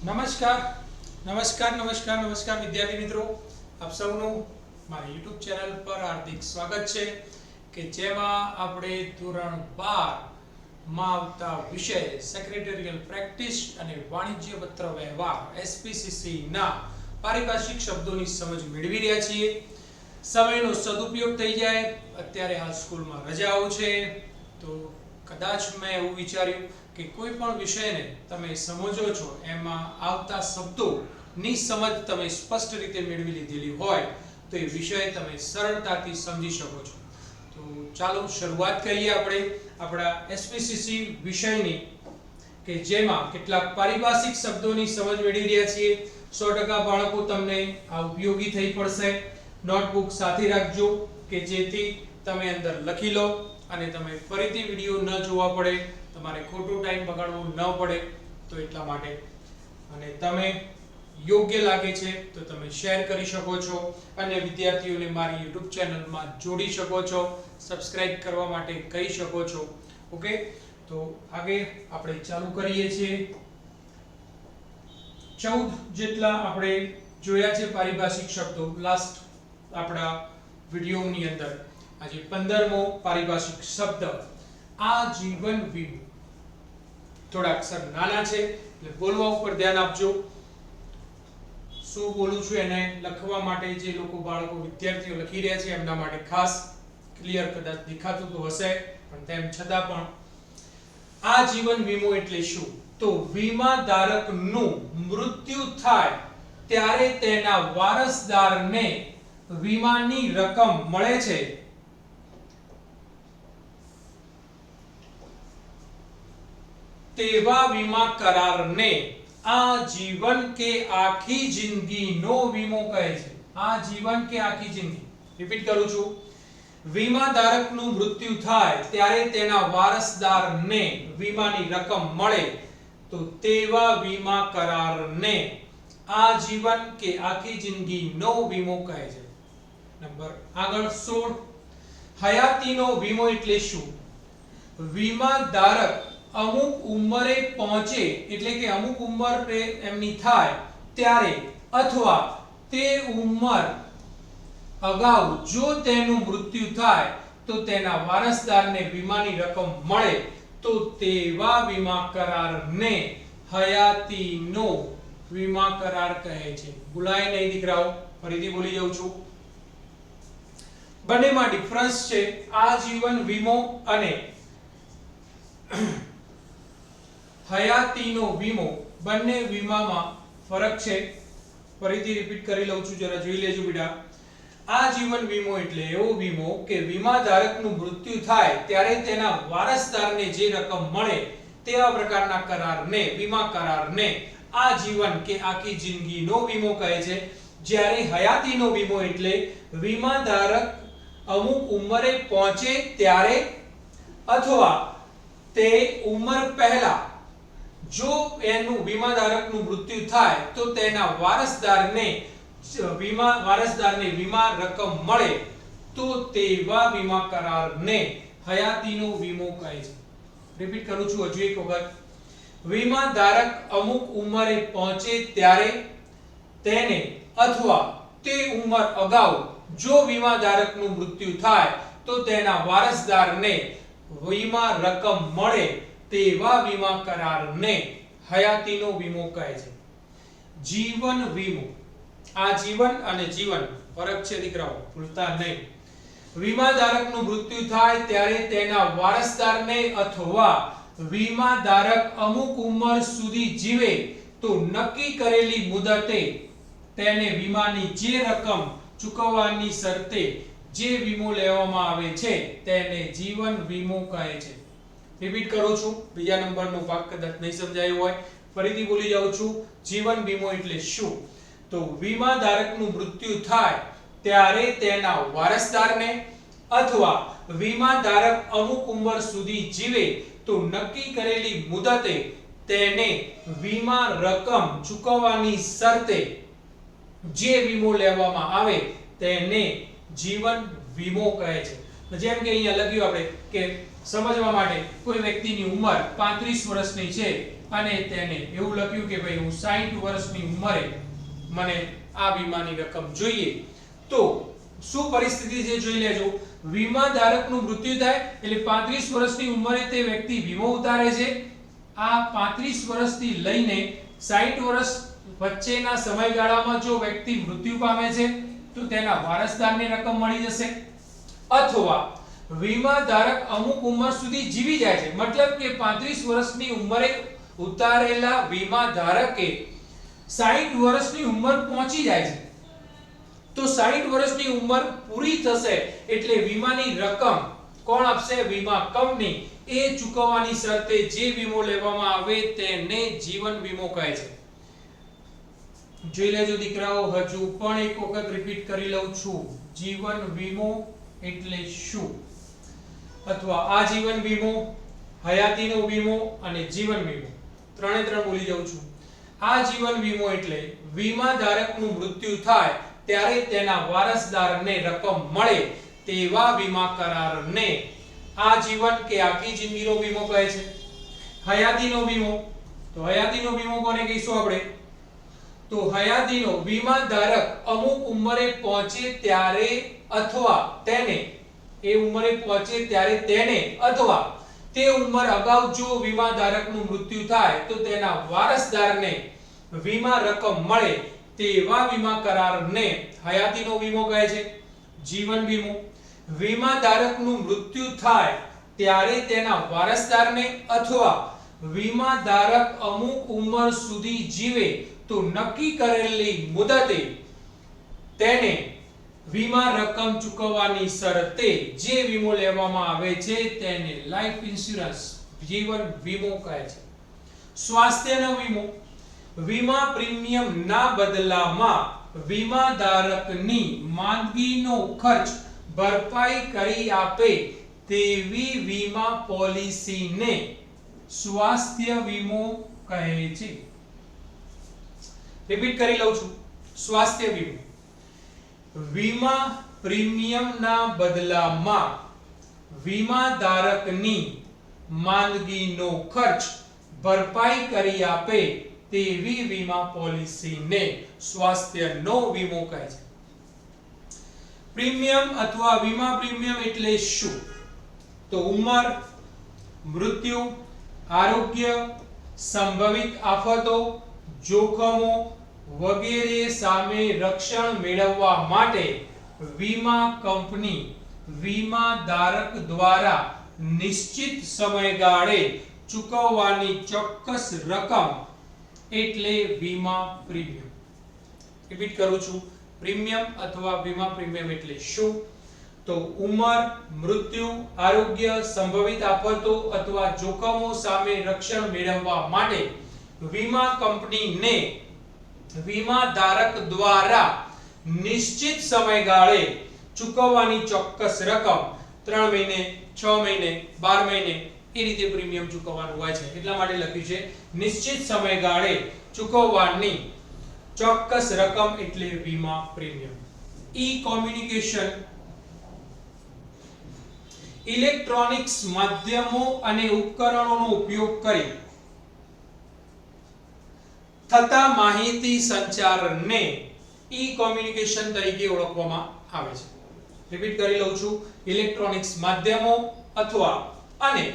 નમસ્કાર નમસ્કાર નમસ્કાર નમસ્કાર વિદ્યાર્થી મિત્રો. આપ સૌનું મારી યુટ્યુબ ચેનલ પર હાર્દિક સ્વાગત છે કે જેમાં આપણે ધોરણ બારમાં આવતા વિષય સેક્રેટરીયલ પ્રેક્ટિસ અને વાણિજ્ય પત્ર વ્યવહાર એસપીસીસી ના પારિભાષિક શબ્દોની સમજ મેળવી રહ્યા છીએ. સમયનો સદુપયોગ થઈ જાય. અત્યારે હાલ સ્કૂલમાં રજાઓ છે. તો કદાચ મેં એવું વિચાર્યું કે કોઈ પણ વિષયને તમે સમજો છો, એમાં આવતા શબ્દોની સમજ તમે સ્પષ્ટ રીતે મેળવી લીધેલી હોય, તો એ વિષય તમે સરળતાથી સમજી શકો છો. તો ચાલો શરૂઆત કરીએ આપણે આપણા એસપીસીસી વિષયની, કે જેમાં કેટલાક પારિભાષિક શબ્દોની સમજ મેળવી રહ્યા છીએ. સો ટકા બાળકો તમને આ ઉપયોગી થઈ પડશે. નોટબુક સાથે રાખજો, કે જેથી તમે અંદર લખી લો અને તમે ફરીથી વીડિયો ન જોવા પડે. તમારે ખોટો ટાઈમ બગાડવો ન પડે તો એટલા માટે. અને તમે યોગ્ય લાગે છે તો તમે શેર કરી શકો છો અને વિદ્યાર્થીઓને મારી યુટ્યુબ ચેનલમાં જોડી શકો છો સબસ્ક્રાઇબ કરવા માટે કહી શકો છો. ઓકે તો આગળ આપણે ચાલુ કરીએ છીએ. ચૌદ જેટલા આપણે જોયા છે પારિભાષિક શબ્દો લાસ્ટ આપણા વિડીયોની અંદર. આજે પંદરમો પારિભાષિક શબ્દ. આજીવન વીમો. થોડા અક્ષર નાના છે, એટલે બોલવા ઉપર ધ્યાન આપજો. શું બોલું છું એને લખવા માટે જે લોકો બાળકો, વિદ્યાર્થીઓ લખી રહ્યા છે, એમના માટે ખાસ ક્લિયર કદાચ દેખાતું તો હશે, પણ તેમ છતાં પણ. આ જીવન વીમો એટલે શું? તો વીમા ધારકનું મૃત્યુ થાય ત્યારે તેના વારસદારને વીમાની રકમ મળે છે. તેવા વીમા કરારને આ જીવન કે આખી જિંદગીનો વીમો કહે છે. આ જીવન કે આખી જિંદગી. રિપીટ કરું છું. વીમા ધારકનું મૃત્યુ થાય ત્યારે તેના વારસદારને વીમાની રકમ મળે તો તેવા વીમા કરારને આ જીવન કે આખી જિંદગીનો વીમો કહે છે. નંબર આગળ 16 હયાતીનો વીમો એટલે શું? વીમા ધારક અમુક ઉંમરે પહોંચે, એટલે કે અમુક ઉંમર એમની થાય, ત્યારે અથવા તે ઉંમર અગાઉ જો તેનું મૃત્યુ થાય, તો તેના વારસદારને વીમાની રકમ મળે, તો તેવા વીમા કરારને હયાતીનો વીમા કરાર કહે છે. ભૂલાય નહીં દીકરાઓ, ફરીથી બોલી જાઉં છું. બંનેમાં ડિફરન્સ છે. આજીવન વીમો અને હયાતીનો વીમો બંને વીમામાં ફરક છે. ફરીથી રિપીટ કરી લઉં છું, જરા જોઈ લેજો બેટા. આ જીવન વીમો એટલે એવો વીમો કે વીમા ધારકનું મૃત્યુ થાય ત્યારે તેના વારસદારને જે રકમ મળે તેવા પ્રકારના કરારને, વીમા કરારને આ જીવન કે આખી જિંદગીનો વીમો કહે છે. જ્યારે હયાતીનો વીમો એટલે વીમા ધારક અમુક ઉંમરે પહોંચે ત્યારે અથવા તે ઉંમર પહેલા જો એનું વીમા ધારકનું મૃત્યુ થાય તો તેના વારસદારને વીમા વારસદારને વીમા રકમ મળે તો તેવા વીમા કરારને હયાતીનો વીમો કહે છે. રિપીટ કરું છું હજુ એક વખત. વીમા ધારક અમુક ઉંમરે પહોંચે ત્યારે તેને અથવા તે ઉંમર અગાઉ જો વીમા ધારકનું મૃત્યુ થાય તો તેના વારસદારને વીમા રકમ મળે તેવા વીમા કરારને હયાતીનો વીમો કહે છે. જીવન વીમો. આ જીવન અને જીવન ફરક છે દીકરાઓ, ભૂલતા નહીં. વીમા ધારકનું મૃત્યુ થાય ત્યારે તેના વારસદારને અથવા વીમા ધારક અમુક ઉંમર સુધી જીવે તો નક્કી કરેલી મુદતે તેને વીમાની જે રકમ ચૂકવવાની શરતે જે વીમો લેવામાં આવે છે તેને જીવન વીમો કહે છે. રિપીટ કરું છું. બીજા નંબરનો ભાગ કદાચ નહીં સમજાયો હોય. ફરીથી બોલી જાઉં છું. જીવન વીમો એટલે શું? તો વીમા ધારકનું મૃત્યુ થાય ત્યારે તેના વારસદારને અથવા વીમા ધારક અમુક ઉંમર સુધી જીવે તો નક્કી કરેલી મુદતે તેને વીમા રકમ ચૂકવવાની શરતે જે વીમો લેવામાં આવે તેને જીવન વીમો કહે છે. જેમ કે અહીંયા લખ્યું આપણે કે સમજવા માટે કોઈ વ્યક્તિની ઉંમર 35 વર્ષની છે અને તેને એવું લખ્યું કે ભાઈ હું 60 વર્ષની ઉંમરે મને આ વીમાની રકમ જોઈએ. તો શું પરિસ્થિતિ છે જોઈ લેજો. વીમા ધારકનું મૃત્યુ થાય એટલે 35 વર્ષની ઉંમરે તે વ્યક્તિ વીમો ઉતારે છે. આ 35 વર્ષથી લઈને 60 વર્ષ વચ્ચેના સમયગાળામાં જો વ્યક્તિ મૃત્યુ પામે છે, તો તેના વારસદારને રકમ મળી જશે. અથવા વીમા ધારક અમુક ઉંમર સુધી જીવી જાય છે. મતલબ કે 35 વર્ષની ઉંમરે ઉતારેલા વીમા ધારકે 60 વર્ષની ઉંમર પહોંચી જાય છે. તો 60 વર્ષની ઉંમર પૂરી થશે એટલે વીમાની રકમ કોણ આપશે? વીમા કંપની. એ ચૂકવવાની શરતે જે વીમો લેવામાં આવે તેને જીવન વીમો કહે છે. જોઈ લેજો દીકરાઓ, હજુ પણ એક વખત રિપીટ કરી લઉં છું. જીવન વીમો એટલે શું? અથવા આજીવન વીમો, હયાતીનો વીમો અને જીવન વીમો. ત્રણે ત્રણ બોલી જાઉં છું. આ જીવન વીમો એટલે વીમા ધારકનું મૃત્યુ થાય ત્યારે તેના વારસદારને રકમ મળે તેવા વીમા કરારને આજીવન કે આખી જિંદગીનો વીમો કહે છે. હયાતીનો વીમો. તો હયાતીનો વીમો કોને કહીશું આપણે? તો હયાતીનો વીમા ધારક અમુક ઉંમરે પહોંચે ત્યારે અથવા તેને એ ઉંમરે પહોંચે ત્યારે તેને અથવા તે ઉંમર અગાઉ જો વીમા ધારકનું મૃત્યુ થાય, તો તેના વારસદારને વીમા રકમ મળે તેવા વીમા કરારને હયાતીનો વીમો કહે છે, જીવન વીમો. વીમા ધારકનું મૃત્યુ થાય ત્યારે તેના વારસદારને અથવા વીમા ધારક અમુક ઉંમર સુધી જીવે, તો નક્કી કરેલી મુદતે તેને વીમા રકમ ચૂકવવાની શરતે જે વીમો લેવામાં આવે છે તેને લાઈફ ઇન્સ્યોરન્સ જીવન વીમો કહે છે. સ્વાસ્થ્યનો વીમો. વીમા પ્રીમિયમ ના બદલામાં વીમા ધારકની માંદગીનો ખર્ચ ભરપાઈ કરી આપે તેવી વીમા પોલિસીને સ્વાસ્થ્ય વીમો કહે છે. રિપીટ કરી લઉં છું. સ્વાસ્થ્ય વીમો. વીમા પ્રીમિયમના બદલામાં વીમા ધારકની માંદગીનો ખર્ચ ભરપાઈ કરી આપે તેવી વીમા પોલિસીને સ્વાસ્થ્યનો વીમો કહે છે. પ્રીમિયમ અથવા વીમા પ્રીમિયમ એટલે શું? તો ઉંમર, મૃત્યુ, આરોગ્ય, સંભવિત આફતો, જોખમો વગેરે સામે રક્ષણ મેળવવા માટે વીમા કંપની વીમા ધારક દ્વારા નિશ્ચિત સમયગાળે ચૂકવવાની ચોક્કસ રકમ એટલે વીમા પ્રીમિયમ. રિપીટ કરું છું. પ્રીમિયમ અથવા વીમા પ્રીમિયમ એટલે શું? તો ઉંમર, મૃત્યુ, આરોગ્ય સંભવિત આફતો અથવા જોખમો સામે રક્ષણ મેળવવા માટે વીમા કંપનીને વીમા ધારક દ્વારા નિશ્ચિત સમયગાળે ચૂકવવાની ચોક્કસ રકમ 3 મહિને 6 મહિને 12 મહિને એ રીતે પ્રીમિયમ ચૂકવવાનું હોય છે. એટલા માટે લખ્યું છે, નિશ્ચિત સમયગાળે ચૂકવવાની ચોક્કસ રકમ એટલે વીમા પ્રીમિયમ. ઈ કોમ્યુનિકેશન ઇલેક્ટ્રોનિક્સ માધ્યમો અને ઉપકરણોનો ઉપયોગ કરી થતા માહિતી સંચારને ઈ કોમ્યુનિકેશન તરીકે ઓળખવામાં આવે છે. રિપીટ કરી લઉં છું. ઇલેક્ટ્રોનિક્સ માધ્યમો અથવા અને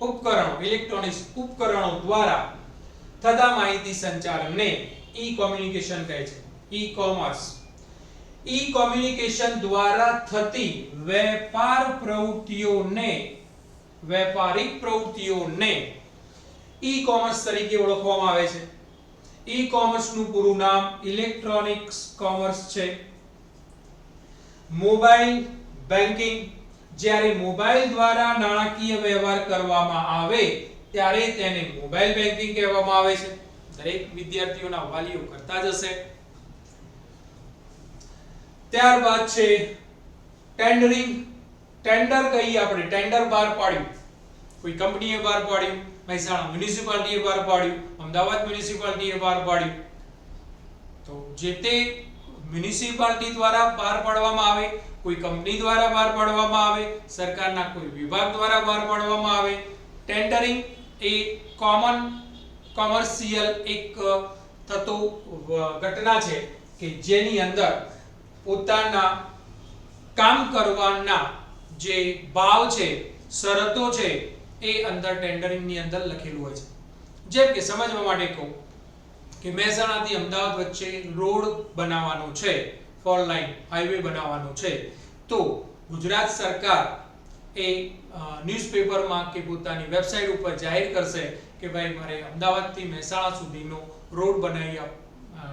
ઉપકરણો, ઇલેક્ટ્રોનિક્સ ઉપકરણો દ્વારા થતા માહિતી સંચારને ઈ કોમ્યુનિકેશન કહે છે. ઈ કોમર્સ ઈ કોમ્યુનિકેશન દ્વારા થતી વેપાર પ્રવૃત્તિઓને, વેપારિક પ્રવૃત્તિઓને ઈ કોમર્સ તરીકે ઓળખવામાં આવે છે. ઈ કોમર્સનું પૂરું નામ ઇલેક્ટ્રોનિક્સ કોમર્સ છે. મોબાઈલ બેન્કિંગ જ્યારે મોબાઈલ દ્વારા નાણાકીય વ્યવહાર કરવામાં આવે, ત્યારે તેને મોબાઈલ બેન્કિંગ કહેવામાં આવે છે. દરેક વિદ્યાર્થીઓના વાલીઓ કરતા જ હશે. ત્યારબાદ છે ટેન્ડરિંગ. ટેન્ડર કહીએ આપણે, ટેન્ડર બહાર પાડ્યું. કોઈ કંપનીએ બહાર પાડ્યું, મહેસાણા મ્યુનિસિપાલિટીએ બહાર પાડ્યું. અમદાવાદ મ્યુનિસિપાલિટીએ બહાર પાડ્યું. તો જે તે મ્યુનિસિપાલિટી દ્વારા બહાર પાડવામાં આવે, કોઈ કંપની દ્વારા બહાર પાડવામાં આવે, સરકારના કોઈ વિભાગ દ્વારા બહાર પાડવામાં આવે, ટેન્ડરિંગ એ કોમન, કોમર્શિયલ એક થતો ઘટના છે કે જેની અંદર પોતાના કામ કરવાના જે ભાવ છે, શરતો છે, એ અંદર ટેન્ડરિંગની અંદર લખેલું હોય છે. જેમ કે સમજવા માટે કહું કે મહેસાણાથી અમદાવાદ વચ્ચે રોડ બનાવવાનો છે ફોર લાઈન હાઈવે બનાવવાનો છે, તો ગુજરાત સરકાર એ ન્યૂઝપેપરમાં કે પોતાની વેબસાઇટ ઉપર જાહેર કરશે કે ભાઈ મારે અમદાવાદથી મહેસાણા સુધીનો રોડ બનાવી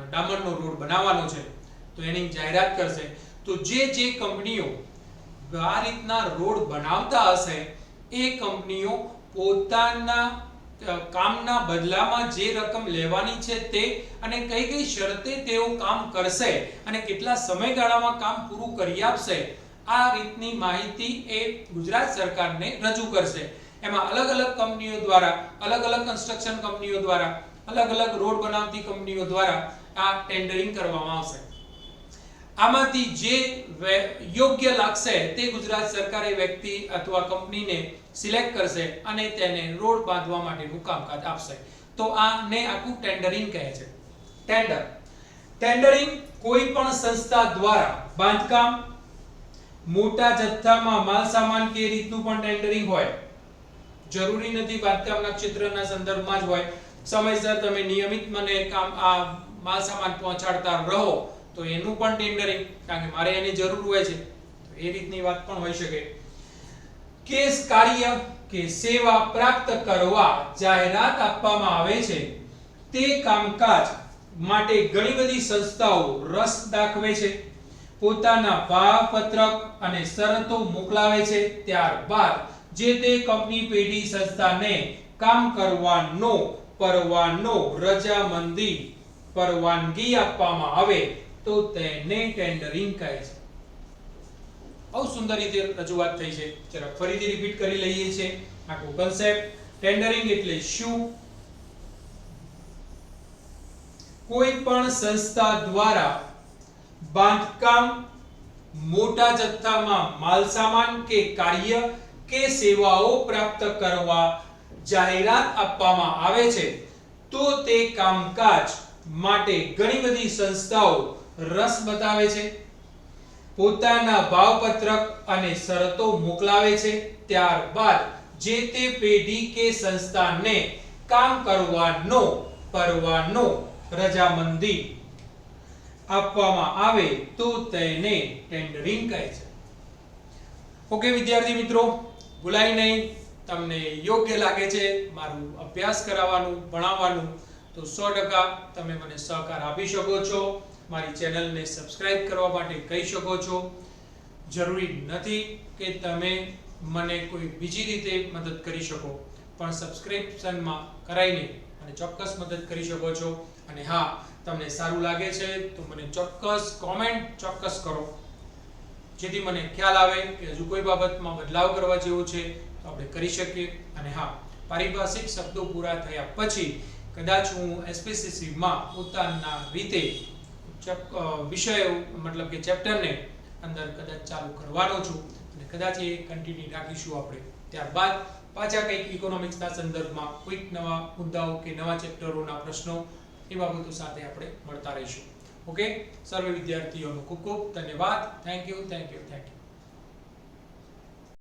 ડામરનો રોડ બનાવવાનો છે, તો એની જાહેરાત કરશે. તો જે જે કંપનીઓ આ રીતના રોડ બનાવતા હશે, એ કંપનીઓ પોતાના કામના બદલામાં જે રકમ લેવાની છે તે અને કઈ કઈ શરતે તેઓ કામ કરશે અને કેટલા સમયગાળામાં કામ પૂરું કરી આપશે, આ રીતની માહિતી એ ગુજરાત સરકારને રજૂ કરશે. એમાં અલગ અલગ કંપનીઓ દ્વારા, અલગ અલગ કન્સ્ટ્રક્શન કંપનીઓ દ્વારા, અલગ અલગ રોડ બનાવતી કંપનીઓ દ્વારા આ ટેન્ડરિંગ કરવામાં આવશે. આમાંથી જે યોગ્ય લાગશે તે ગુજરાત સરકારે વ્યક્તિ અથવા કંપનીને સિલેક્ટ કરશે અને તેને રોડ બાંધવા માટેનું કામકાજ આપશે. તો આને આખું ટેન્ડરિંગ કહે છે. ટેન્ડર. ટેન્ડરિંગ કોઈ પણ સંસ્થા દ્વારા બાંધકામ, મોટા જથ્થામાં માલ સામાન કે રીતનું પણ ટેન્ડરિંગ હોય. જરૂરી નથી બાંધકામના ક્ષેત્રના સંદર્ભમાં જ હોય. સમયસર તમે નિયમિત મને કામ આ માલ સામાન પહોંચાડતા રહો. તો એનું પણ ટેન્ડરિંગ કારણ કે મારે એની જરૂર હોય છે એ રીતની વાત પણ હોઈ શકે. કેસ કાર્ય કે સેવા પ્રાપ્ત કરવા જાહેરાત આપવામાં આવે છે, તે કામકાજ માટે ઘણી બધી સંસ્થાઓ રસ દાખવે છે, પોતાના ભાવપત્રક અને શરતો મોકલાવે છે, ત્યારબાદ જે તે કંપની પેઢી સંસ્થાને કામ કરવાનો, પરવાનો રજામંદી પરવાનગી આપવામાં આવે તો તેને ટેન્ડરિંગ કહે છે. બહુ સુંદર રીતે રજૂઆત થઈ છે. જરા ફરીથી રિપીટ કરી લઈએ છે આખો કન્સેપ્ટ ટેન્ડરિંગ એટલે શું? કોઈ પણ સંસ્થા દ્વારા બાંધકામ મોટા જથ્થામાં માલસામાન કે કાર્ય કે સેવાઓ પ્રાપ્ત કરવા જાહેરાત આપવામાં આવે છે, તો તે કામકાજ માટે ઘણી બધી સંસ્થાઓ રસ બતાવે છે. પોતાના ભાવપત્રક અને શરતો મોકલાવે છે. ત્યારબાદ જે તે પેઢી કે સંસ્થાને કામ કરવાનો, પરવાનો રજામંદી આપવામાં આવે તો તેને ટેન્ડરિંગ કહે છે. ઓકે વિદ્યાર્થી મિત્રો, ભૂલાય નહીં. તમને યોગ્ય લાગે છે મારું અભ્યાસ કરાવવાનું, ભણાવવાનું, તો સો ટકા તમે મને સહકાર આપી શકો છો. મારી ચેનલને સબસ્ક્રાઇબ કરવા માટે કહી શકો છો. જરૂરી નથી કે તમે મને કોઈ બીજી રીતે મદદ કરી શકો, પણ સબસ્ક્રિપ્શનમાં કરાઈને અને ચોક્કસ મદદ કરી શકો છો. અને હા, તમને સારું લાગે છે, તો મને ચોક્કસ કોમેન્ટ ચોક્કસ કરો. જેથી મને ખ્યાલ આવે કે હજુ કોઈ બાબતમાં બદલાવ કરવા જેવો છે, તો આપણે કરી શકીએ. અને હા, પારિભાષિક શબ્દો પૂરા થયા પછી કદાચ હું એસપીસીસીમાં પોતાના રીતે વિષયો મતલબ કે ચેપ્ટરને અંદર કદાચ ચાલુ કરવાનો છું અને કદાચ એ કન્ટિન્યુ રાખીશું આપણે. ત્યારબાદ પાછા કંઈક ઇકોનોમિક્સના સંદર્ભમાં કોઈક નવા મુદ્દાઓ કે નવા ચેપ્ટરોના પ્રશ્નો એ બાબતો સાથે આપણે મળતા રહીશું. ઓકે સર્વે વિદ્યાર્થીઓનો ખૂબ ખૂબ ધન્યવાદ. Thank you thank you thank you